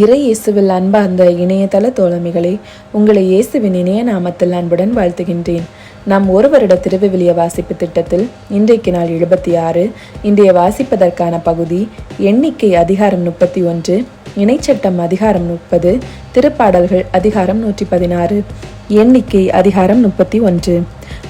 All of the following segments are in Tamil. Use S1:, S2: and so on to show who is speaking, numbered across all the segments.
S1: இறை இயேசுவில் அன்பார்ந்த இணையதள தோழமைகளே உங்களை இயேசுவின் இணைய நாமத்தில் அன்புடன் வாழ்த்துகின்றேன். நாம் ஒரு வருட திருவிவிலிய வாசிப்பு திட்டத்தில் இன்றைக்கு நாள் எழுபத்தி ஆறு இன்றைய வாசிப்பதற்கான பகுதி எண்ணிக்கை அதிகாரம் முப்பத்தி ஒன்று இணைச்சட்டம் அதிகாரம் முப்பது திருப்பாடல்கள் அதிகாரம் நூற்றி பதினாறு எண்ணிக்கை அதிகாரம் முப்பத்தி ஒன்று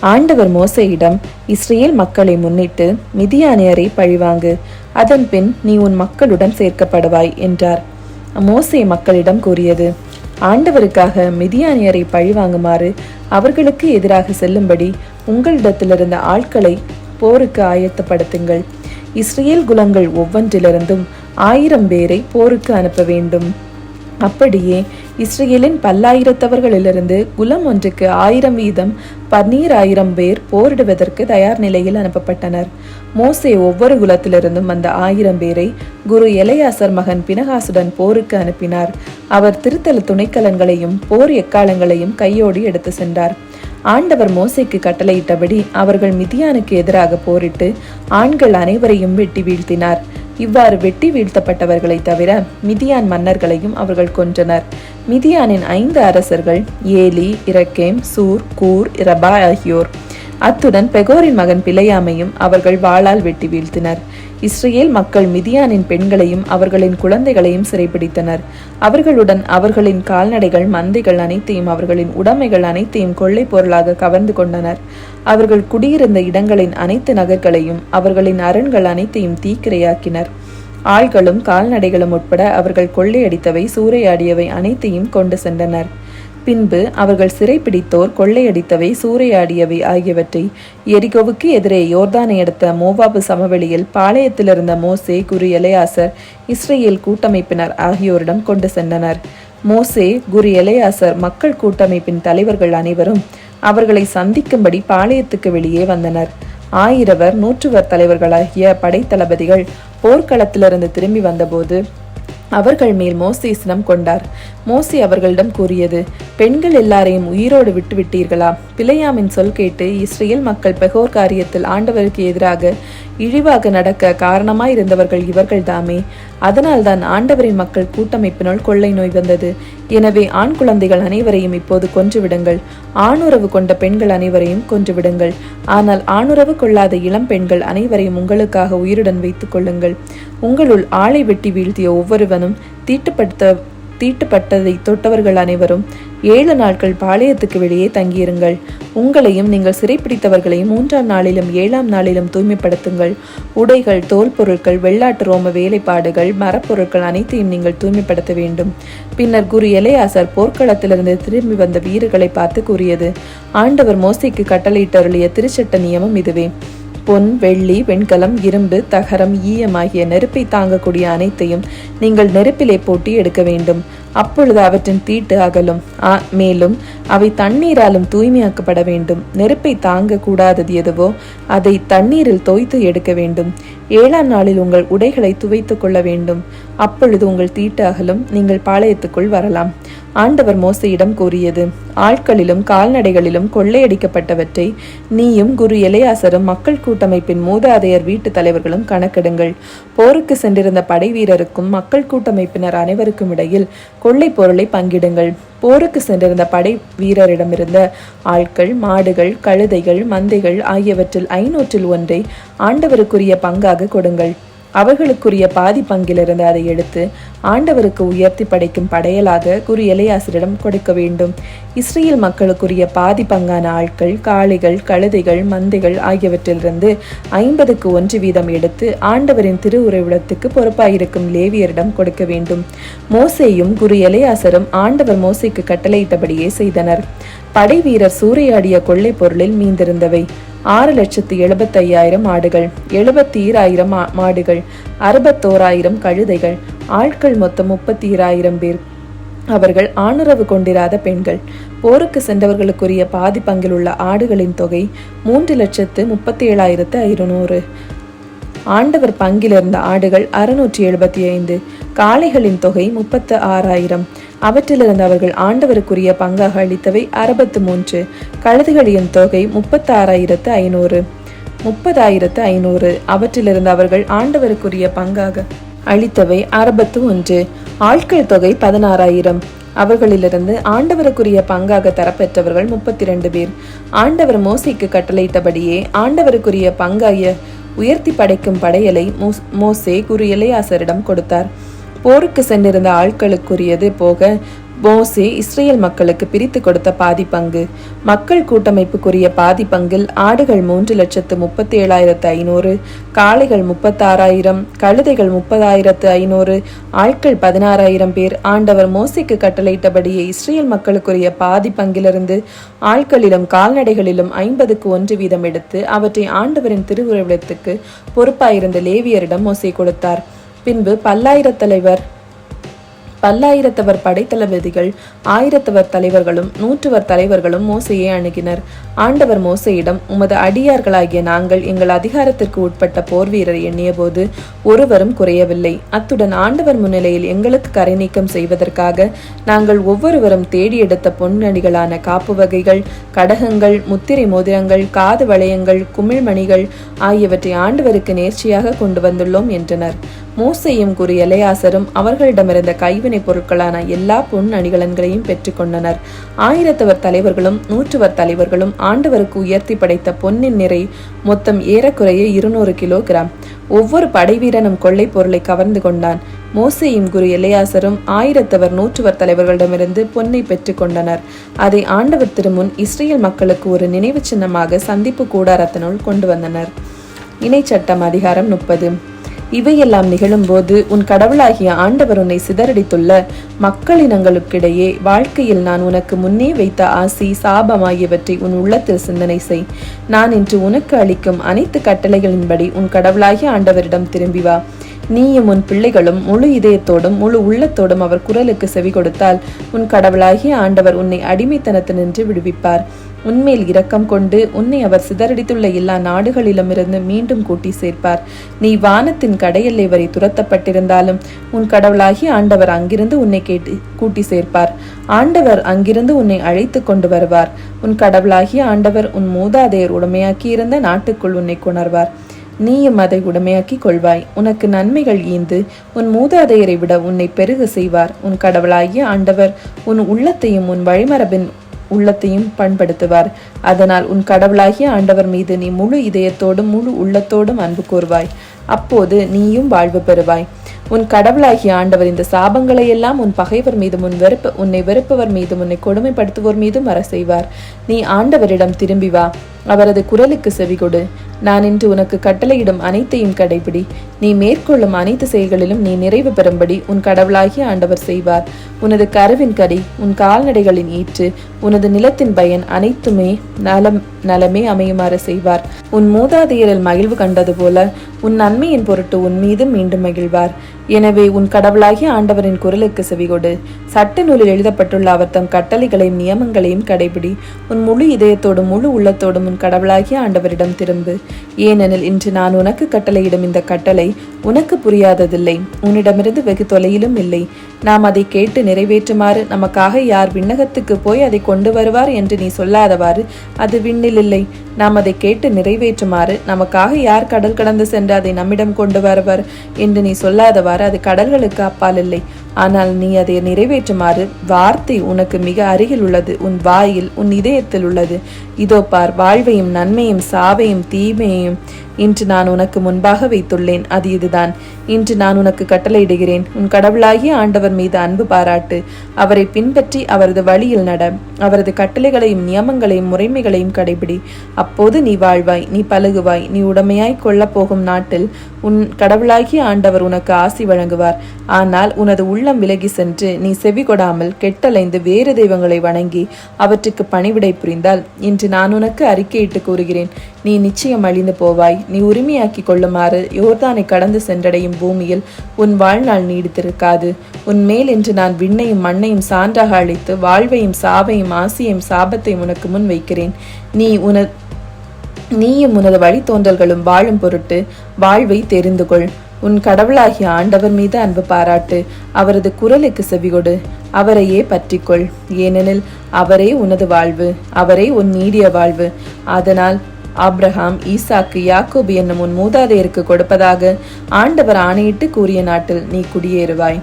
S1: ஆண்டவர் மோசையிடம் இஸ்ரேல் மக்களை முன்னிட்டு மிதியானியரை பழிவாங்கு அதன்பின் நீ உன் மக்களுடன் சேர்க்கப்படுவாய் என்றார். மோசே மக்களிடம் கூறியது. ஆண்டவருக்காக மிதியானியரை பழிவாங்குமாறு அவர்களுக்கு எதிராக செல்லும்படி உங்களிடத்திலிருந்த ஆட்களை போருக்கு ஆயத்தப்படுத்துங்கள். இஸ்ரேல் குலங்கள் ஒவ்வொன்றிலிருந்தும் ஆயிரம் பேரை போருக்கு அனுப்ப வேண்டும். அப்படியே இஸ்ரேலின் பல்லாயிரத்தவர்களிலிருந்து குலம் ஒன்றுக்கு ஆயிரம் வீதம் பன்னீர் ஆயிரம் பேர் போரிடுவதற்கு தயார் நிலையில் அனுப்பப்பட்டனர். மோசே ஒவ்வொரு குலத்திலிருந்தும் அந்த ஆயிரம் பேரை குரு எலையாசர் மகன் பினகாசுடன் போருக்கு அனுப்பினார். அவர் திருத்தல துணைக்கலன்களையும் போர் எக்காலங்களையும் கையோடு எடுத்து சென்றார். ஆண்டவர் மோசைக்கு கட்டளையிட்டபடி அவர்கள் மிதியானுக்கு எதிராக போரிட்டு ஆண்கள் அனைவரையும் வெட்டி வீழ்த்தினார். இவ்வாறு வெட்டி வீழ்த்தப்பட்டவர்களை தவிர மிதியான் மன்னர்களையும் அவர்கள் கொன்றனர். மிதியானின் ஐந்து அரசர்கள் ஏலி இரக்கேம் சூர் கூர் இரபா ஆகியோர். அத்துடன் பெகோரின் மகன் பிழையாமையும் அவர்கள் வாளால் வெட்டி வீழ்த்தினர். இஸ்ரேல் மக்கள் மிதியானின் பெண்களையும் அவர்களின் குழந்தைகளையும் சிறைப்பிடித்தனர் அவர்களுடன் அவர்களின் கால்நடைகள் மந்தைகள் அனைத்தையும் அவர்களின் உடைமைகள் அனைத்தையும் கொள்ளை பொருளாக கவர்ந்து கொண்டனர். அவர்கள் குடியிருந்த இடங்களின் அனைத்து நகர்களையும் அவர்களின் அரண்கள் அனைத்தையும் தீக்கிரையாக்கினர். ஆள்களும் கால்நடைகளும் உட்பட அவர்கள் கொள்ளையடித்தவை சூறையாடியவை அனைத்தையும் கொண்டு சென்றனர். பின்பு அவர்கள் சிறைப்பிடித்தோர் கொள்ளையடித்தவை சூறையாடியவை ஆகியவற்றை எரிகோவுக்கு எதிரே யோர்தானை அடுத்த மோவாபு சமவெளியில் பாளையத்திலிருந்த மோசே குரு எலையாசர் இஸ்ரேல் கூட்டமைப்பினர் ஆகியோரிடம் கொண்டு சென்றனர். மோசே குரு எலையாசர் மக்கள் கூட்டமைப்பின் தலைவர்கள் அனைவரும் அவர்களை சந்திக்கும்படி பாளையத்துக்கு வெளியே வந்தனர். ஆயிரவர் நூற்றுவர் தலைவர்களாகிய படைத்தளபதிகள் போர்க்களத்திலிருந்து திரும்பி வந்தபோது அவர்கள் மேல் மோசே சினம் கொண்டார். மோசி அவர்களிடம் கூறியது பெண்கள் எல்லாரையும் உயிரோடு விட்டுவிட்டீர்களா? பிழையாமின் சொல் கேட்டு இஸ்ரேல் மக்கள் பெகோர் காரியத்தில் ஆண்டவருக்கு எதிராக இழிவாக நடக்க காரணமாயிருந்தவர்கள் இவர்கள் தாமே அதனால்தான் ஆண்டவரின் மக்கள் கூட்டமைப்பினுள் கொள்ளை நோய் வந்தது. எனவே ஆண் குழந்தைகள் அனைவரையும் இப்போது கொன்றுவிடுங்கள். ஆணுறவு கொண்ட பெண்கள் அனைவரையும் கொன்றுவிடுங்கள். ஆனால் ஆணுறவு கொள்ளாத இளம் பெண்கள் அனைவரையும் உங்களுக்காக உயிருடன் வைத்துக் கொள்ளுங்கள். உங்களுள் ஆளை வெட்டி வீழ்த்திய ஒவ்வொருவனும் தீட்டுப்படுத்த தீட்டுப்பட்டதை தொட்டவர்கள் அனைவரும் ஏழு நாட்கள் பாளையத்துக்கு வெளியே தங்கியிருங்கள். உங்களையும் நீங்கள் சிறைப்பிடித்தவர்களையும் மூன்றாம் நாளிலும் ஏழாம் நாளிலும் தூய்மைப்படுத்துங்கள். உடைகள் தோல் பொருட்கள் வெள்ளாட்டு ரோம வேலைப்பாடுகள் மரப்பொருட்கள் அனைத்தையும் நீங்கள் தூய்மைப்படுத்த வேண்டும். பின்னர் குரு எலையாசர் போர்க்களத்திலிருந்து திரும்பி வந்த வீரர்களை பார்த்து கூறியது ஆண்டவர் மோசைக்கு கட்டளையிட்டருளிய திருச்சட்ட நியமம் இதுவே. பொன் வெள்ளி வெண்கலம் இரும்பு தகரம் ஈயம் ஆகிய நெருப்பை தாங்கக்கூடிய அனைத்தையும் நீங்கள் நெருப்பிலே போட்டி எடுக்க வேண்டும். அப்பொழுது அவற்றின் தீட்டு அகலும். மேலும் அவை தண்ணீராலும் தூய்மையாக்கப்பட வேண்டும். நெருப்பை தாங்க கூடாதது எதுவோ அதை தண்ணீரில் தோய்த்து எடுக்க வேண்டும். ஏழாம் நாளில் உங்கள் உடைகளை துவைத்துக் கொள்ள வேண்டும். அப்பொழுது உங்கள் தீட்டு அகலும் நீங்கள் பாளையத்துக்குள் வரலாம். ஆண்டவர் மோசையிடம் கூறியது ஆட்களிலும் கால்நடைகளிலும் கொள்ளையடிக்கப்பட்டவற்றை நீயும் குரு எலையாசரும் மக்கள் கூட்டமைப்பின் மூதாதையர் வீட்டு தலைவர்களும் கணக்கெடுங்கள். போருக்கு சென்றிருந்த படை வீரருக்கும் மக்கள் கூட்டமைப்பினர் அனைவருக்கும் இடையில் கொள்ளை பொருளை பங்கிடுங்கள். போருக்கு சென்றிருந்த படை வீரரிடமிருந்த ஆட்கள் மாடுகள் கழுதைகள் மந்தைகள் ஆகியவற்றில் ஐநூற்றில் ஒன்றை ஆண்டவருக்குரிய பங்காக கொடுங்கள். அவர்களுக்குரிய பாதி பங்கிலிருந்து அதை எடுத்து ஆண்டவருக்கு உயர்த்தி படைக்கும் படையலாக குரு எலையாசரிடம் கொடுக்க வேண்டும். இஸ்ரேல் மக்களுக்குரிய பாதி பங்கான ஆட்கள் காளைகள் கழுதைகள் மந்தைகள் ஆகியவற்றிலிருந்து ஐம்பதுக்கு ஒன்று வீதம் எடுத்து ஆண்டவரின் திருவுறைவிடத்துக்கு பொறுப்பாயிருக்கும் லேவியரிடம் கொடுக்க வேண்டும். மோசேயும் குரு எலையாசரும் ஆண்டவர் மோசைக்கு கட்டளையிட்டபடியே செய்தனர். படை வீரர் சூறையாடிய கொள்ளை பொருளில் மீந்திருந்தவை. ஆறு லட்சத்து எழுபத்தையாயிரம் ஆடுகள் எழுபத்தி ஈராயிரம் மாடுகள் அறுபத்தோராயிரம் கழுதைகள் ஆட்கள் மொத்தம் முப்பத்தி ஈராயிரம் பேர். அவர்கள் ஆணுறவு கொண்டிராத பெண்கள். போருக்கு சென்றவர்களுக்குரிய பாதி பங்கில் உள்ள ஆடுகளின் தொகை மூன்று லட்சத்து முப்பத்தி ஏழாயிரத்து ஐநூறு. ஆண்டவர் பங்கிலிருந்த ஆடுகள் அறுநூற்றி எழுபத்தி ஐந்து காளைகளின் தொகை முப்பத்து ஆறாயிரம் அவற்றிலிருந்து அவர்கள் ஆண்டவருக்குரிய பங்காக அளித்தவை அறுபத்து மூன்று கழுதுகளின் தொகை முப்பத்தாறாயிரத்து ஐநூறு. முப்பதாயிரத்து ஐநூறு அவற்றிலிருந்து அவர்கள் ஆண்டவருக்குரிய பங்காக அளித்தவை அறுபத்து ஒன்று ஆட்கள் தொகை பதினாறாயிரம் அவர்களிலிருந்து ஆண்டவருக்குரிய பங்காக தரப்பெற்றவர்கள் முப்பத்தி ரெண்டு பேர். ஆண்டவர் மோசிக்கு கட்டளையிட்டபடியே ஆண்டவருக்குரிய பங்காய உயர்த்தி படைக்கும் படையலை மோசே குரு இளையாசரிடம் கொடுத்தார். போருக்கு சென்றிருந்த ஆட்களுக்குரியது போக மோசே இஸ்ரேல் மக்களுக்கு பிரித்து கொடுத்த பாதி பங்கு. மக்கள் கூட்டமைப்புக்குரிய பாதி பங்கில் ஆடுகள் மூன்று லட்சத்து முப்பத்தி ஏழாயிரத்து ஐநூறு காளைகள் முப்பத்தாறாயிரம் கழுதைகள் முப்பதாயிரத்து ஐநூறு ஆட்கள் பதினாறாயிரம் பேர் ஆண்டவர் மோசைக்கு கட்டளையிட்டபடியே இஸ்ரேல் மக்களுக்குரிய பாதி பங்கிலிருந்து ஆட்களிலும் கால்நடைகளிலும் ஐம்பதுக்கு ஒன்று வீதம் எடுத்து அவற்றை ஆண்டவரின் திருவுருவத்துக்கு பொறுப்பாயிருந்த லேவியரிடம் மோசை கொடுத்தார். பின்பு பல்லாயிரத் தலைவர் பல்லாயிரத்தவர் படைத்தளபதிகள் ஆயிரத்தவர் தலைவர்களும் நூற்றுவர் தலைவர்களும் மோசையை அணுகினர். ஆண்டவர் மோசையிடம் உமது அடியார்களாகிய நாங்கள் எங்கள் அதிகாரத்திற்கு உட்பட்ட போர் வீரரை எண்ணியபோது ஒருவரும் குறையவில்லை. அத்துடன் ஆண்டவர் முன்னிலையில் எங்களுக்கு கரை நீக்கம் செய்வதற்காக நாங்கள் ஒவ்வொருவரும் தேடி எடுத்த பொன்னடிகளான காப்பு வகைகள் கடகங்கள் முத்திரை மோதிரங்கள் காது வளையங்கள் குமிழ்மணிகள் ஆகியவற்றை ஆண்டவருக்கு நேர்ச்சியாக கொண்டு வந்துள்ளோம் என்றனர். மோசையும் குரு எலையாசரும் அவர்களிடமிருந்த கைவினைப் பொருட்களான எல்லா பொன் அணிகலன்களையும் பெற்றுக்கொண்டனர் ஆயிரத்தவர் தலைவர்களும் நூற்றுவர் தலைவர்களும் ஆண்டவருக்கு உயர்த்தி படைத்த பொன்னின் நிறை மொத்தம் ஏறக்குறைய இருநூறு கிலோகிராம். ஒவ்வொரு படைவீரனும் கொள்ளைப் பொருளை கவர்ந்து கொண்டான். மோசையும் குரு எலையாசரும் ஆயிரத்தவர் நூற்றுவர் தலைவர்களிடமிருந்து பொன்னை பெற்றுக்கொண்டனர் அதை ஆண்டவர் திருமுன் இஸ்ரேல் மக்களுக்கு ஒரு நினைவு சின்னமாக சந்திப்பு கூடாரத்தினுள் கொண்டு வந்தனர். இணைச்சட்டம் அதிகாரம் முப்பது. இவையெல்லாம் நிகழும்போது உன் கடவுளாகிய ஆண்டவர் உன்னை சிதறடித்துள்ள மக்களினங்களுக்கிடையே வாழ்க்கையில் நான் உனக்கு முன்னே வைத்த ஆசி சாபம் ஆகியவற்றை உன் உள்ளத்தில் சிந்தனை செய். நான் இன்று உனக்கு அளிக்கும் அனைத்து கட்டளைகளின்படி உன் கடவுளாகிய ஆண்டவரிடம் திரும்பி வா. நீயும் உன் பிள்ளைகளும் முழு இதயத்தோடும் முழு உள்ளத்தோடும் அவர் குரலுக்கு செவி கொடுத்தால் உன் கடவுளாகிய ஆண்டவர் உன்னை அடிமைத்தனத்தினின்று விடுவிப்பார். உன்மேல் இரக்கம் கொண்டு உன்னை அவர் சிதறடித்துள்ள எல்லா நாடுகளிலுமிருந்து மீண்டும் கூட்டி சேர்ப்பார். நீ வானத்தின் கடையெல்லை வரை துரத்தப்பட்டிருந்தாலும் உன் கடவுளாகிய ஆண்டவர் அங்கிருந்து உன்னை கேட்டு கூட்டி சேர்ப்பார். ஆண்டவர் அங்கிருந்து உன்னை அழைத்து கொண்டு வருவார். உன் கடவுளாகிய ஆண்டவர் உன் மூதாதையர் உடமையாக்கியிருந்த நாட்டுக்குள் உன்னை கொணர்வார். நீயும் அதை உடமையாக்கி கொள்வாய். உனக்கு நன்மைகள் ஈந்து உன் மூதாதையரை விட உன்னை பெருக செய்வார். உன் கடவுளாகிய ஆண்டவர் உன் உள்ளத்தையும் உன் வழிமரபின் உள்ளத்தையும் பண்படுத்துவார். அதனால் உன் கடவுளாகிய ஆண்டவர் மீது நீ முழு இதயத்தோடும் முழு உள்ளத்தோடும் அன்பு கூறுவாய். அப்போது நீயும் வாழ்வு பெறுவாய். உன் கடவுளாகிய ஆண்டவர் இந்த சாபங்களை எல்லாம் உன் பகைவர் மீதும் உன் வெறுப்பு உன்னை வெறுப்பவர் மீதும் உன்னை கொடுமைப்படுத்துவோர் மீதும் வர செய்வார். நீ ஆண்டவரிடம் திரும்பி வா. அவரது குரலுக்கு செவிகொடு. நான் இன்று உனக்கு கட்டளையிடும் அனைத்தையும் கடைபிடி. நீ மேற்கொள்ளும் அனைத்து செயல்களிலும் நீ நிறைவு பெறும்படி உன் கடவுளாகிய ஆண்டவர் செய்வார். உனது கருவின் கடி உன் கால்நடைகளின் ஈற்று உனது நிலத்தின் பயன் அனைத்துமே நலம் நலமே அமையுமாறு செய்வார். உன் மூதாதையரில் மகிழ்வு கண்டது போல உன் நன்மையின் பொருட்டு உன் மீதும் மீண்டும் மகிழ்வார். எனவே உன் கடவுளாகிய ஆண்டவரின் குரலுக்கு செவிகொடு. சட்ட நூலில் எழுதப்பட்டுள்ள அவர் தம் கட்டளைகளையும் நியமங்களையும் கடைபிடி. உன் முழு இதயத்தோடும் முழு உள்ளத்தோடும் உன் கடவுளாகிய ஆண்டவரிடம் திரும்பு. ஏனெனில் இன்று நான் உனக்கு கட்டளையிடும் இந்த கட்டளை உனக்கு புரியாததில்லை. உன்னிடமிருந்து வெகு தொலையிலும் இல்லை. நாம் அதை கேட்டு நிறைவேற்றுமாறு நமக்காக யார் விண்ணகத்துக்கு போய் அதை கொண்டு வருவார் என்று நீ சொல்லாதவாறு அது விண்ணில் இல்லை. நாம் அதை கேட்டு நிறைவேற்றுமாறு நமக்காக யார் கடல் கடந்து சென்று அதை நம்மிடம் கொண்டு வருவார் என்று நீ சொல்லாதவாறு அது கடல்களுக்கு அப்பால் இல்லை. ஆனால் நீ அதை நிறைவேற்றுமாறு வார்த்தை உனக்கு மிக அருகில் உள்ளது. உன் வாயில் உன் இதயத்தில் உள்ளது. இதோ பார் வாழ்வையும் நன்மையும் சாவையும் தீமையையும் இன்று நான் உனக்கு முன்பாக வைத்துள்ளேன். அது இதுதான். இன்று நான் உனக்கு கட்டளையிடுகிறேன். உன் கடவுளாகிய ஆண்டவர் மீது அன்பு பாராட்டு. அவரை பின்பற்றி அவரது வழியில் நட. அவரது கட்டளைகளையும் நியமங்களையும் முறைமைகளையும் கடைபிடி. அப்போது நீ வாழ்வாய் நீ பழகுவாய் நீ உடமையாய் கொள்ளப் போகும் நாட்டில் உன் கடவுளாகிய ஆண்டவர் உனக்கு ஆசி வழங்குவார். ஆனால் உனது உள்ளம் விலகி சென்று நீ செவி கொடாமல் கெட்டலைந்து வேறு தெய்வங்களை வணங்கி அவற்றுக்கு பணிவிடை புரிந்தால் இன்று நான் உனக்கு அறிக்கையிட்டு கூறுகிறேன். நீ நிச்சயம் அழிந்து போவாய். நீ உரிமையாக்கி கொள்ளுமாறு யோர்தானை கடந்து சென்றடையும் பூமியில் உன் வாழ்நாள் நீடித்திருக்காது. உன் மேல் என்று நான் விண்ணையும் மண்ணையும் சான்றாக அழைத்து வாழ்வையும் சாவையும் ஆசையும் சாபத்தையும் உனக்கு முன் வைக்கிறேன். நீ உன நீயும் உனது வழித்தோன்றல்களும் வாழும் பொருட்டு வாழ்வை தெரிந்து கொள். உன் கடவுளாகிய ஆண்டவர் மீது அன்பு பாராட்டு. அவரது குரலுக்கு செவிகொடு. அவரையே பற்றிக்கொள். ஏனெனில் அவரே உனது வாழ்வு. அவரே உன் நீடிய வாழ்வு. அதனால் ஆப்ரஹாம் ஈசாக்கு யாக்கோபு என்னும் உன் மூதாதையருக்கு கொடுப்பதாக ஆண்டவர் ஆணையிட்டு கூறிய நாட்டில் நீ குடியேறுவாய்.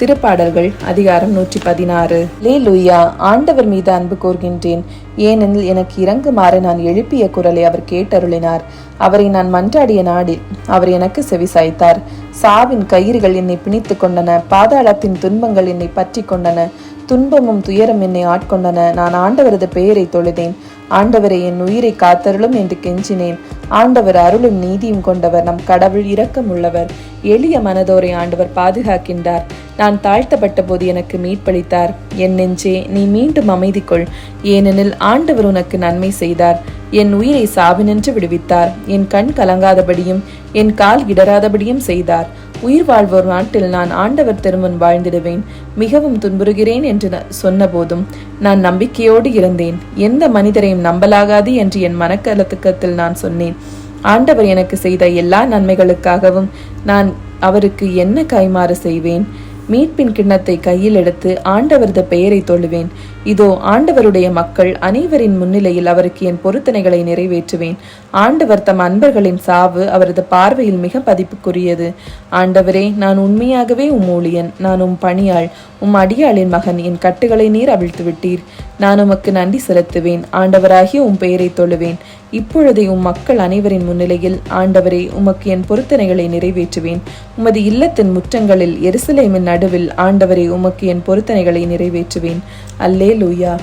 S1: திருப்பாடல்கள் அதிகாரம் நூற்றி பதினாறு லே லூயா ஆண்டவர் மீது அன்பு கூர்கின்றேன். ஏனெனில் எனக்கு இறங்குமாறு நான் எழுப்பிய குரலை அவர் கேட்டருளினார். அவரை நான் மன்றாடிய நாடில் அவர் எனக்கு செவிசாய்த்தார். சாவின் கயிறுகள் என்னை பிணித்து கொண்டன. பாதாளத்தின் துன்பங்கள் என்னை பற்றி கொண்டன. துன்பமும் துயரம் என்னை ஆட்கொண்டன. நான் ஆண்டவரது பெயரை தொழுதேன். ஆண்டவரை என் உயிரை காத்தருளும் என்று கெஞ்சினேன். ஆண்டவர் அருளும் நீதியும் கொண்டவர் நம் கடவுள் இரக்கமுள்ளவர். எளிய மனதோரை ஆண்டவர் பாதுகாக்கின்றார். நான் தாழ்த்தப்பட்ட போது எனக்கு மீட்பளித்தார். என் நெஞ்சே நீ மீண்டும் அமைதி கொள். ஏனெனில் ஆண்டவர் உனக்கு நன்மை செய்தார். என் உயிரை சாவினின்று விடுவித்தார். என் கண் கலங்காதபடியும் என் கால் இடராதபடியும் செய்தார். உயிர் வாழ்வோர் நாட்டில் நான் ஆண்டவர் திருமுன் வாழ்ந்திடுவேன் மிகவும் துன்புறுகிறேன் என்று சொன்னபோதும் நான் நம்பிக்கையோடு இருந்தேன். எந்த மனிதரையும் நம்பலாகாது என்று என் மனக்கலத்துக்கத்தில் நான் சொன்னேன். ஆண்டவர் எனக்கு செய்த எல்லா நன்மைகளுக்காகவும் நான் அவருக்கு என்ன கைமாறு செய்வேன்? மீட்பின் கிண்ணத்தை கையில் எடுத்து ஆண்டவரது பெயரை தொழுவேன் இதோ ஆண்டவருடைய மக்கள் அனைவரின் முன்னிலையில் அவருக்கு என் பொருத்தனைகளை நிறைவேற்றுவேன். ஆண்டவர் தம் அன்பர்களின் சாவு அவரது பார்வையில் மிக பதிப்புக்குரியது. ஆண்டவரே நான் உண்மையாகவே உம் ஊழியன் நான் உம் பணியாள் உம் அடியாளின் மகன் என் கட்டுகளை நீர் அவிழ்த்து விட்டீர் நான் உமக்கு நன்றி செலுத்துவேன். ஆண்டவராகிய உம் பெயரை தொழுவேன் இப்பொழுதே உம் மக்கள் அனைவரின் முன்னிலையில் ஆண்டவரே உமக்கு என் பொருத்தனைகளை நிறைவேற்றுவேன். உமது இல்லத்தின் முற்றங்களில் எருசலேமின் நடுவில் ஆண்டவரே உமக்கு என் பொருத்தனைகளை நிறைவேற்றுவேன். அல்லே லூயா